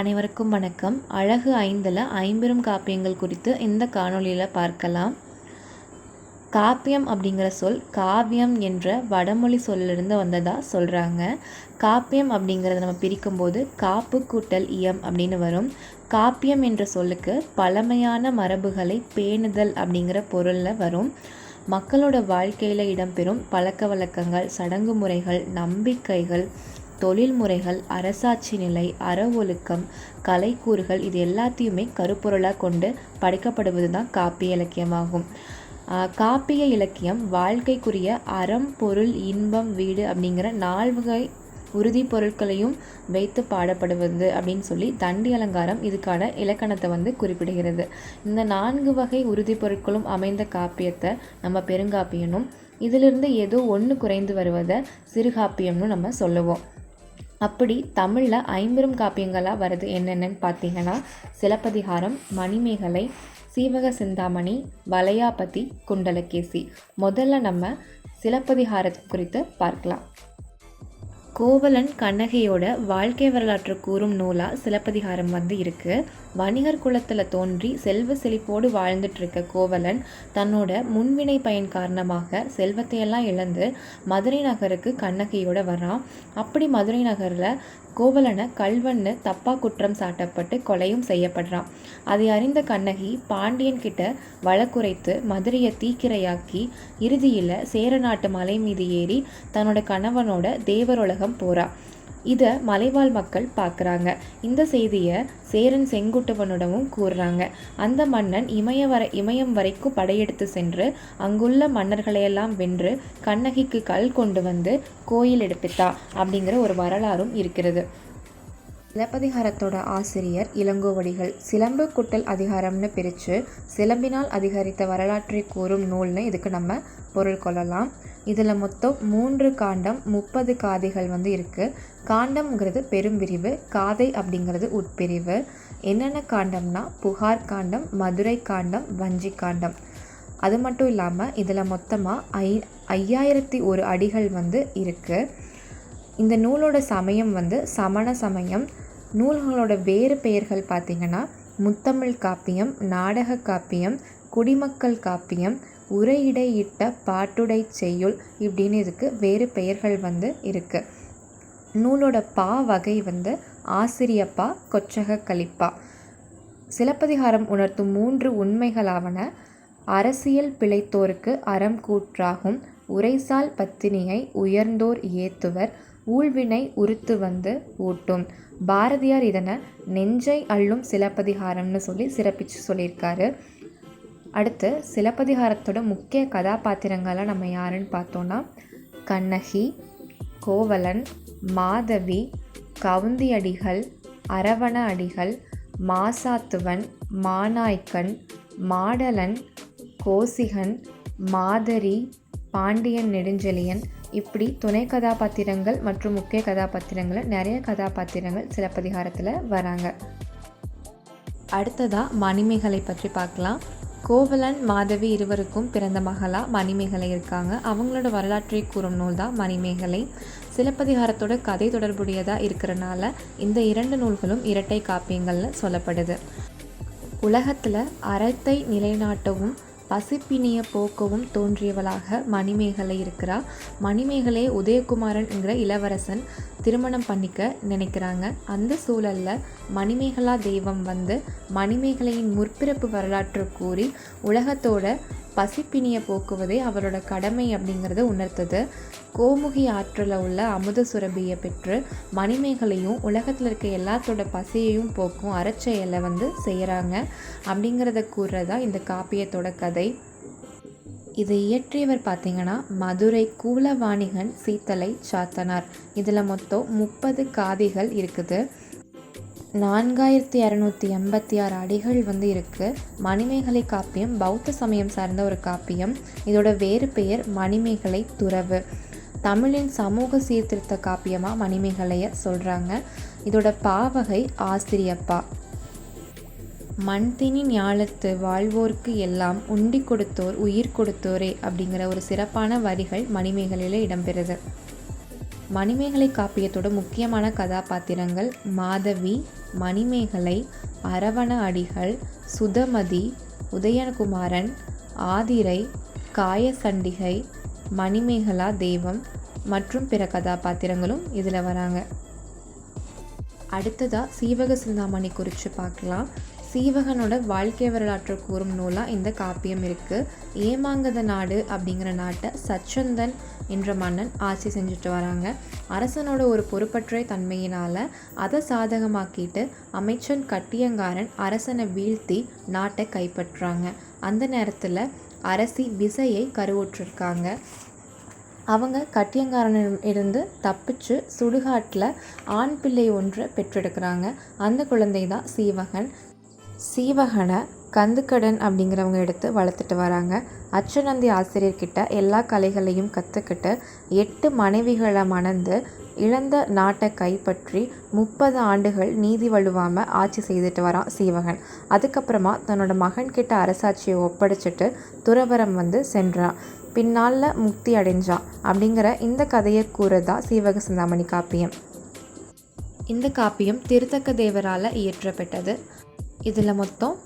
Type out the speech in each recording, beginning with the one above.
அனைவருக்கும் வணக்கம். அழகு ஐந்தில் ஐம்பெரும் காப்பியங்கள் குறித்து இந்த காணொளியில் பார்க்கலாம். காப்பியம் அப்படிங்கிற சொல் காவியம் என்ற வடமொழி சொல்லிலிருந்து வந்ததாக சொல்கிறாங்க காப்பியம் அப்படிங்கிறத நம்ம பிரிக்கும்போது காப்பு கூட்டல் இயம் அப்படின்னு வரும். காப்பியம் என்ற சொல்லுக்கு பழமையான மரபுகளை பேணுதல் அப்படிங்கிற பொருளில் வரும். மக்களோட வாழ்க்கையில் இடம்பெறும் பழக்க வழக்கங்கள் சடங்கு முறைகள் நம்பிக்கைகள் தொழில் முறைகள் அரசாட்சி நிலை அற ஒழுக்கம் கலைக்கூறுகள் இது எல்லாத்தையுமே கருப்பொருளாக கொண்டு படைக்கப்படுவது தான் காப்பிய இலக்கியமாகும். காப்பிய இலக்கியம் வாழ்க்கைக்குரிய அறம் பொருள் இன்பம் வீடு அப்படிங்கிற நால்வகை உறுதி பொருட்களையும் வைத்து பாடப்படுவது அப்படின்னு சொல்லி தண்டி அலங்காரம் இதுக்கான இலக்கணத்தை வந்து குறிப்பிடுகிறது. இந்த நான்கு வகை உறுதி பொருட்களும் அமைந்த காப்பியத்தை நம்ம பெருங்காப்பியனும் இதிலிருந்து ஏதோ ஒன்று குறைந்து வருவதை சிறுகாப்பியம்னு நம்ம சொல்லுவோம். அப்படி தமிழில் ஐம்பெரும் காப்பியங்களாக வருது என்னென்னு பார்த்தீங்கன்னா சிலப்பதிகாரம் மணிமேகலை சீவக சிந்தாமணி வலையாபதி குண்டலகேசி. முதல்ல நம்ம சிலப்பதிகாரத்தை குறித்து பார்க்கலாம். கோவலன் கண்ணகையோட வாழ்க்கை வரலாற்று கூறும் நூலாக சிலப்பதிகாரம் வந்து இருக்குது வணிகர் குலத்தில் தோன்றி செல்வ செழிப்போடு வாழ்ந்துட்டுருக்க கோவலன் தன்னோட முன்வினை பயன் காரணமாக செல்வத்தையெல்லாம் இழந்து மதுரை நகருக்கு கண்ணகையோட வரான். அப்படி மதுரை நகரில் கோவலனை கல்வன்னு தப்பா குற்றம் சாட்டப்பட்டு கொலையும் செய்யப்படுறான். அதை அறிந்த கண்ணகி பாண்டியன் கிட்ட வழக்குரைத்து மதுரையை தீக்கிரையாக்கி இறுதியில் சேர நாட்டு மலை மீது ஏறி தன்னோட கணவனோட உலகம் போறா. இதை மலைவாழ் மக்கள் பார்க்குறாங்க இந்த செய்தியை சேரன் செங்குட்டுவனிடமும் கூறுறாங்க. அந்த மன்னன் இமய வரை இமயம் வரைக்கும் படையெடுத்து சென்று அங்குள்ள மன்னர்களையெல்லாம் வென்று கண்ணகிக்கு கல் கொண்டு வந்து கோயில் எடுப்பித்தா அப்படிங்கிற ஒரு வரலாறும் இருக்கிறது. சிலப்பதிகாரத்தோட ஆசிரியர் இளங்கோவடிகள். சிலம்பு குட்டல் அதிகாரம்னு பிரித்து சிலம்பினால் அதிகரித்த வரலாற்றை கூறும் நூல்னு இதுக்கு நம்ம பொருள் கொள்ளலாம். இதில் மொத்தம் மூன்று காண்டம் முப்பது காதைகள் வந்து இருக்குது காண்டம்ங்கிறது பெரும் பிரிவு காதை அப்படிங்கிறது உட்பிரிவு. என்னென்ன காண்டம்னா புகார் காண்டம் மதுரை காண்டம் வஞ்சி காண்டம். அது மட்டும் இல்லாமல் இதில் மொத்தமாக ஐ ஐயாயிரத்தி ஒரு அடிகள் வந்து இருக்குது இந்த நூலோட சமயம் வந்து சமண சமயம் நூல்களோட வேறு பெயர்கள் பார்த்திங்கன்னா முத்தமிழ் காப்பியம் நாடக காப்பியம் குடிமக்கள் காப்பியம் உரையிடையிட்ட பாட்டுடை செய்யுள் இப்படின்னு இதுக்கு வேறு பெயர்கள் வந்து இருக்குது நூலோட பா வகை வந்து ஆசிரியப்பா கொச்சக கலிப்பா. சிலப்பதிகாரம் உணர்த்தும் மூன்று உண்மைகளாவன அரசியல் பிழைத்தோருக்கு அறம் கூற்றாகும் உரைசால் பத்தினியை உயர்ந்தோர் ஏத்துவர் ஊழ்வினை உறுத்து வந்து ஊட்டும். பாரதியார் இதனை நெஞ்சை அள்ளும் சிலப்பதிகாரம்னு சொல்லி சிறப்பித்து சொல்லியிருக்காரு. அடுத்து சிலப்பதிகாரத்தோட முக்கிய கதாபாத்திரங்களாக நம்ம யாருன்னு பார்த்தோன்னா கண்ணகி கோவலன் மாதவி கவுந்தி அடிகள் அரவண அடிகள் மாசாத்துவன் மானாய்க்கன் மாடலன் கோசிகன் மாதரி பாண்டியன் நெடுஞ்செழியன் இப்படி துணை கதாபாத்திரங்கள் மற்றும் முக்கிய கதாபாத்திரங்கள் நிறைய கதாபாத்திரங்கள் சிலப்பதிகாரத்தில் வராங்க. அடுத்ததாக மணிமேகலை பற்றி பார்க்கலாம். கோவலன் மாதவி இருவருக்கும் பிறந்த மகளா மணிமேகலை இருக்காங்க. அவங்களோட வரலாற்றை கூறும் நூல் தான் மணிமேகலை சிலப்பதிகாரத்தோட கதை தொடர்புடையதாக இருக்கிறனால இந்த இரண்டு நூல்களும் இரட்டை காப்பியங்கள்னு சொல்லப்படுது. உலகத்தில் அறத்தை நிலைநாட்டவும் பசிப்பினிய போக்கவும் தோன்றியவளாக மணிமேகலை இருக்கிறார் மணிமேகலை உதயகுமாரன் என்கிற இளவரசன் திருமணம் பண்ணிக்க நினைக்கிறாங்க. அந்த சூழலில் மணிமேகலா தெய்வம் வந்து மணிமேகலையின் முற்பிறப்பு வரலாற்று கூறி உலகத்தோட பசிப்பினியை போக்குவதே அவரோட கடமை அப்படிங்கிறத உணர்த்தது. கோமுகி ஆற்றில் உள்ள அமுத சுரபியை பெற்று மணிமேகலையும் உலகத்தில் இருக்க எல்லாத்தோட பசியையும் போக்கும் அறச்செயலை வந்து செய்கிறாங்க அப்படிங்கிறத கூறுறதா இந்த காப்பியத்தோட கதை. இதை இயற்றியவர் பார்த்தீங்கன்னா மதுரை கூலவாணிகன் சீத்தலை சாத்தனார். இதில் மொத்தம் முப்பது காதிகள் இருக்குது. நான்காயிரத்தி இரநூத்தி எண்பத்தி ஆறு அடிகள் வந்து இருக்குது மணிமேகலை காப்பியம் பௌத்த சமயம் சார்ந்த ஒரு காப்பியம். இதோட வேறு பெயர் மணிமேகலை துறவு. தமிழின் சமூக சீர்திருத்த காப்பியமாக மணிமேகலையை சொல்கிறாங்க இதோட பாவகை ஆசிரியப்பா மண்தினி ஞாலத்து வாழ்வோர்க்கு எல்லாம் உண்டி கொடுத்தோர் உயிர் கொடுத்தோரே அப்படிங்கிற ஒரு சிறப்பான வரிகள் மணிமேகலையில் இடம்பெறுது. மணிமேகலை காப்பியத்தோட முக்கியமான கதாபாத்திரங்கள் மாதவி மணிமேகலை அரவண அடிகள் சுதமதி உதயகுமாரன் ஆதிரை காயசண்டிகை மணிமேகலா தெய்வம் மற்றும் பிற கதாபாத்திரங்களும் இதில் வராங்க. அடுத்ததாக சீவக சிந்தாமணி குறித்து பார்க்கலாம். சீவகனோட வாழ்க்கை வரலாற்றை கூறும் நூலாக இந்த காப்பியம் இருக்குது ஏமாங்கத நாடு அப்படிங்கிற நாட்டை சச்சந்தன் என்ற மன்னன் ஆட்சி செஞ்சுட்டு வராங்க. அரசனோட ஒரு பொறுப்பற்ற தன்மையினால் அதை சாதகமாக்கிட்டு அமைச்சன் கட்டியங்காரன் அரசனை வீழ்த்தி நாட்டை கைப்பற்றுறாங்க அந்த நேரத்தில் அரசி விசையை கருவுற்றிருக்காங்க. அவங்க கட்டியங்காரனிடம் இருந்து தப்பிச்சு சுடுகாட்டில் ஆண் பிள்ளை ஒன்று பெற்றெடுக்கிறாங்க. அந்த குழந்தை தான் சீவகன். சீவகனை கந்துக்கடன் அப்படிங்கிறவங்க எடுத்து வளர்த்துட்டு வராங்க. அச்சநந்தி ஆசிரியர்கிட்ட எல்லா கலைகளையும் கற்றுக்கிட்டு எட்டு மனைவிகளை மணந்து இழந்த நாட்டை கைப்பற்றி முப்பது ஆண்டுகள் நீதி வழுவாமல் ஆட்சி செய்துட்டு வரான் சீவகன். அதுக்கப்புறமா தன்னோட மகன்கிட்ட அரசாட்சியை ஒப்படைச்சிட்டு துறவரம் வந்து சென்றான். பின்னால் முக்தி அடைஞ்சான் அப்படிங்கிற இந்த கதையை கூறதா சீவக சிந்தாமணி காப்பியம். இந்த காப்பியம் திருத்தக்க தேவரால் இயற்றப்பட்டது. இதில் மொத்தம்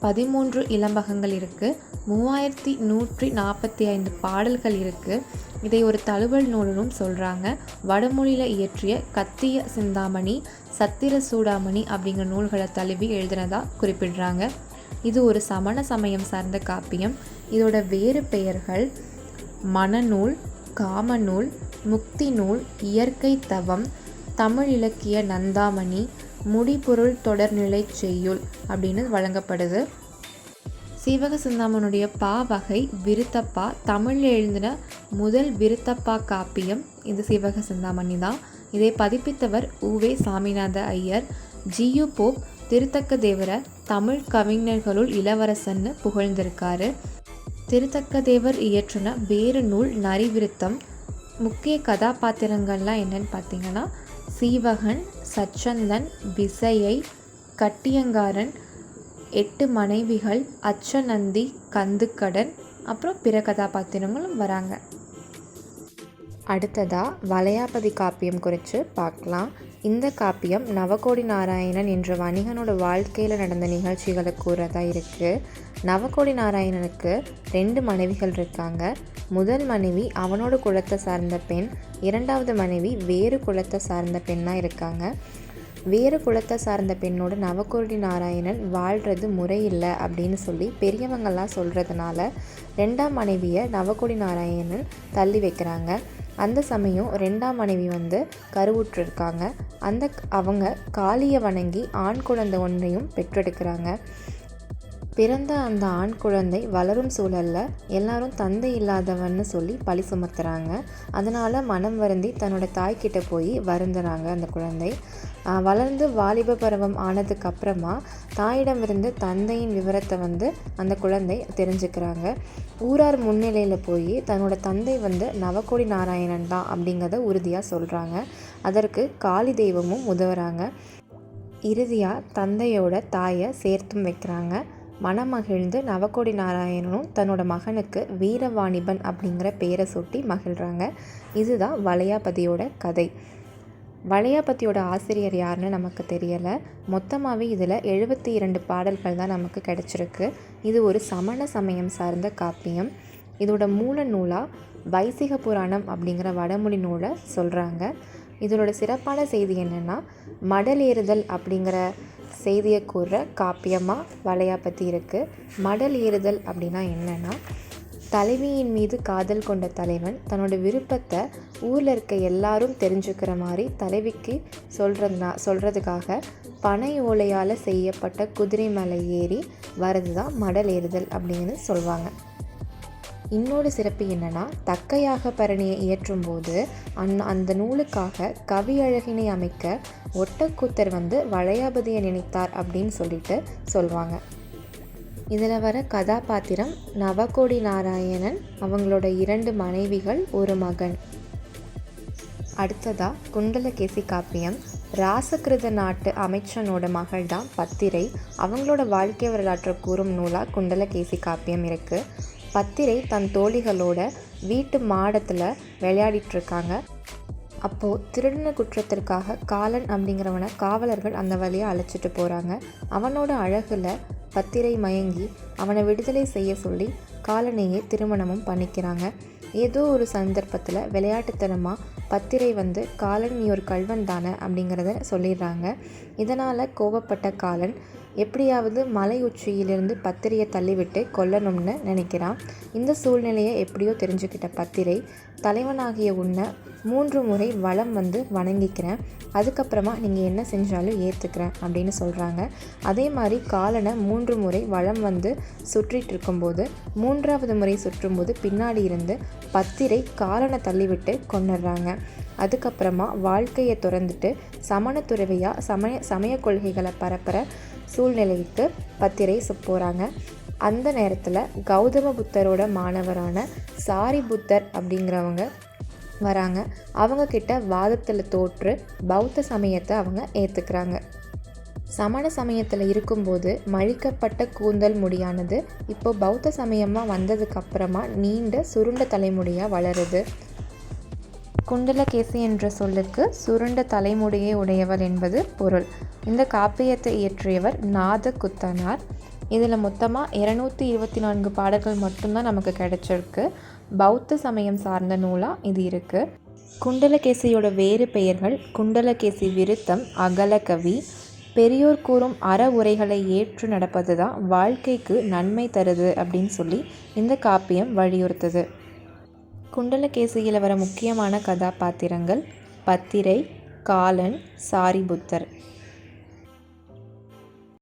பதிமூன்று இளம்பகங்கள் இருக்குது மூவாயிரத்தி நூற்றி நாற்பத்தி ஐந்து பாடல்கள் இருக்குது இதை ஒரு தழுவல் நூலும் சொல்கிறாங்க வடமொழியில் இயற்றிய கத்திய சிந்தாமணி சத்திர சூடாமணி அப்படிங்கிற நூல்களை தழுவி எழுதினதாக குறிப்பிடுறாங்க. இது ஒரு சமண சமயம் சார்ந்த காப்பியம். இதோட வேறு பெயர்கள் மனநூல் காமநூல் முக்தி நூல் இயற்கை தவம் தமிழ் இலக்கிய நந்தாமணி முடிபொருள் தொடர்நிலை செய்யுள் அப்படின்னு வழங்கப்படுது. சீவக சிந்தாமனுடைய பா வகை விருத்தப்பா தமிழில் எழுந்தின முதல் விருத்தப்பா காப்பியம் இது சீவக சிந்தாமணி தான். இதை பதிப்பித்தவர் UVe Saminatha Iyer. G U Pope திருத்தக்க தேவரை தமிழ் கவிஞர்களுள் இளவரசன்னு புகழ்ந்திருக்காரு. திருத்தக்க தேவர் இயற்றின வேறு நூல் நரிவிருத்தம் முக்கிய கதாபாத்திரங்கள்லாம் என்னன்னு பார்த்தீங்கன்னா சீவகன் சச்சந்தன் விசையை கட்டியங்காரன் எட்டு மனைவிகள் அச்சநந்தி கந்துக்கடன் அப்புறம் பிற கதாபாத்திரங்களும் வராங்க. அடுத்ததாக வளையாபதி காப்பியம் குறித்து பார்க்கலாம். இந்த காப்பியம் நவகோடி நாராயணன் என்ற வணிகனோட வாழ்க்கையில் நடந்த நிகழ்ச்சிகளை கூறதாக இருக்குது நவகோடி நாராயணனுக்கு ரெண்டு மனைவிகள் இருக்காங்க. முதல் மனைவி அவனோட குலத்தை சார்ந்த பெண் இரண்டாவது மனைவி வேறு குலத்தை சார்ந்த பெண்ணாக இருக்காங்க. வேறு குலத்தை சார்ந்த பெண்ணோட நவகோடி நாராயணன் வாழ்கிறது முறையில்லை அப்படின்னு சொல்லி பெரியவங்கள்லாம் சொல்கிறதுனால ரெண்டாம் மனைவியை நவகோடி நாராயணன் தள்ளி வைக்கிறாங்க. அந்த சமயம் ரெண்டாம் மனைவி வந்து கருவுற்றிருக்காங்க. அந்த அவங்க காளியை வணங்கி ஆண் குழந்தை ஒன்றையும் பெற்றெடுக்கிறாங்க. பிறந்த அந்த ஆண் குழந்தை வளரும் சூழலில் எல்லாரும் தந்தை இல்லாதவன்னு சொல்லி பழி சுமத்துறாங்க. அதனால் மனம் வருந்தி தன்னோட தாய்கிட்ட போய் வருந்துறாங்க அந்த குழந்தை. வளர்ந்து வாலிப பருவம் ஆனதுக்கு அப்புறமா தாயிடமிருந்து தந்தையின் விவரத்தை வந்து அந்த குழந்தை தெரிஞ்சுக்கிறாங்க. ஊரார் முன்னிலையில் போய் தன்னோட தந்தை வந்து நவக்கோடி நாராயணன் தான் அப்படிங்கிறத உறுதியாக சொல்கிறாங்க அதற்கு காளி தெய்வமும் உதவுறாங்க. இறுதியாக தந்தையோட தாயை சேர்த்தும் வைக்கிறாங்க. மனமகிழ்ந்து நவக்கோடி நாராயணனும் தன்னோட மகனுக்கு வீரவாணிபன் அப்படிங்கிற பேரை சுட்டி மகிழ்கிறாங்க இதுதான் வளையாபதியோட கதை. வளையாபதியோட ஆசிரியர் யாருன்னு நமக்கு தெரியலை. மொத்தமாகவே இதில் எழுபத்தி இரண்டு பாடல்கள் தான் நமக்கு கிடச்சிருக்கு. இது ஒரு சமண சமயம் சார்ந்த காப்பியம். இதோட மூல நூலாக வைசிக புராணம் அப்படிங்கிற வடமொழி நூலை சொல்கிறாங்க இதனோட சிறப்பான செய்தி என்னென்னா மடலேறுதல் அப்படிங்கிற செய்தியை கூறுற காப்பியமாக வலையை பற்றி இருக்குது மடல் ஏறுதல் அப்படின்னா என்னென்னா தலைவியின் மீது காதல் கொண்ட தலைவன் தன்னோட விருப்பத்தை ஊரில் இருக்க எல்லாரும் தெரிஞ்சுக்கிற மாதிரி தலைவிக்கு சொல்கிறதுனா சொல்கிறதுக்காக பனை ஓலையால் செய்யப்பட்ட குதிரை மலை ஏறி வரது தான் மடல் ஏறுதல் அப்படின்னு சொல்லுவாங்க இன்னொரு சிறப்பு என்னென்னா தக்கையாக பரணியை இயற்றும் போது அந் அந்த நூலுக்காக கவி அழகினை அமைக்க ஒட்டக்கூத்தர் வந்து வளையாபதியை நினைத்தார் அப்படின்னு சொல்லிட்டு சொல்லுவாங்க இதில் வர கதாபாத்திரம் நவகோடி நாராயணன் அவங்களோட இரண்டு மனைவிகள் ஒரு மகன். அடுத்ததாக குண்டலகேசி காப்பியம் ராசகிருத நாட்டு அமைச்சனோட மகள் தான் பத்திரை. அவங்களோட வாழ்க்கை வரலாற்றை கூறும் நூலாக குண்டலகேசி காப்பியம் இருக்குது பத்திரை தன் தோழிகளோட வீட்டு மாடத்தில் விளையாடிட்டுருக்காங்க அப்போது திருடின குற்றத்திற்காக காலன் அப்படிங்கிறவனை காவலர்கள் அந்த வழியாக அழைச்சிட்டு போகிறாங்க அவனோட அழகில் பத்திரை மயங்கி அவனை விடுதலை செய்ய சொல்லி காலனையே திருமணமும் பண்ணிக்கிறாங்க. ஏதோ ஒரு சந்தர்ப்பத்தில் விளையாட்டுத்தனமாக பத்திரை வந்து காலன் நீ ஒரு கல்வன் தானே அப்படிங்கிறத சொல்லிடுறாங்க. இதனால் கோபப்பட்ட காலன் எப்படியாவது மலை உச்சியிலிருந்து பத்திரையை தள்ளிவிட்டு கொல்லணும்னு நினைக்கிறான். இந்த சூழ்நிலையை எப்படியோ தெரிஞ்சுக்கிட்ட பத்திரை தலைவனாகிய உன்னை மூன்று முறை வளம் வந்து வணங்கிக்கிறேன். அதுக்கப்புறமா நீங்கள் என்ன செஞ்சாலும் ஏற்றுக்கிறேன் அப்படின்னு சொல்கிறாங்க அதே மாதிரி காலனை மூன்று முறை வளம் வந்து சுற்றிட்டு இருக்கும்போது மூன்றாவது முறை சுற்றும்போது பின்னாடி இருந்து பத்திரை காலனை தள்ளிவிட்டு கொண்டுடுறாங்க. அதுக்கப்புறமா வாழ்க்கையை துறந்துட்டு சமணத்துறவியாக சமய சமய கொள்கைகளை பரப்புகிற சூழ்நிலைக்கு பத்திரை போகிறாங்க அந்த நேரத்தில் கௌதம புத்தரோட மாணவரான சாரி புத்தர் அப்படிங்கிறவங்க வராங்க. அவங்கக்கிட்ட வாதத்தில் தோற்று பௌத்த சமயத்தை அவங்க ஏற்றுக்கிறாங்க சமண சமயத்தில் இருக்கும்போது மழிக்கப்பட்ட கூந்தல் முடியானது இப்போ பௌத்த சமயமாக வந்ததுக்கப்புறமா நீண்ட சுருண்ட தலைமுடியாக வளருது. குண்டலகேசி என்ற சொல்லுக்கு சுருண்ட தலைமுடியை உடையவர் என்பது பொருள். இந்த காப்பியத்தை இயற்றியவர் நாத குத்தனார் இதில் மொத்தமாக இரநூத்தி இருபத்தி நான்கு பாடல்கள் மட்டும்தான் நமக்கு கிடைச்சிருக்கு. பௌத்த சமயம் சார்ந்த நூலாக இது இருக்குது குண்டலகேசியோட வேறு பெயர்கள் குண்டலகேசி விருத்தம் அகலகவி பெரியோர் கூறும் அற உரைகளை ஏற்று நடப்பது தான் வாழ்க்கைக்கு நன்மை தருது அப்படின்னு சொல்லி இந்த காப்பியம் வலியுறுத்துது. குண்டலகேசியில் வர முக்கியமான கதாபாத்திரங்கள் பத்திரை காலன் சாரிபுத்தர்.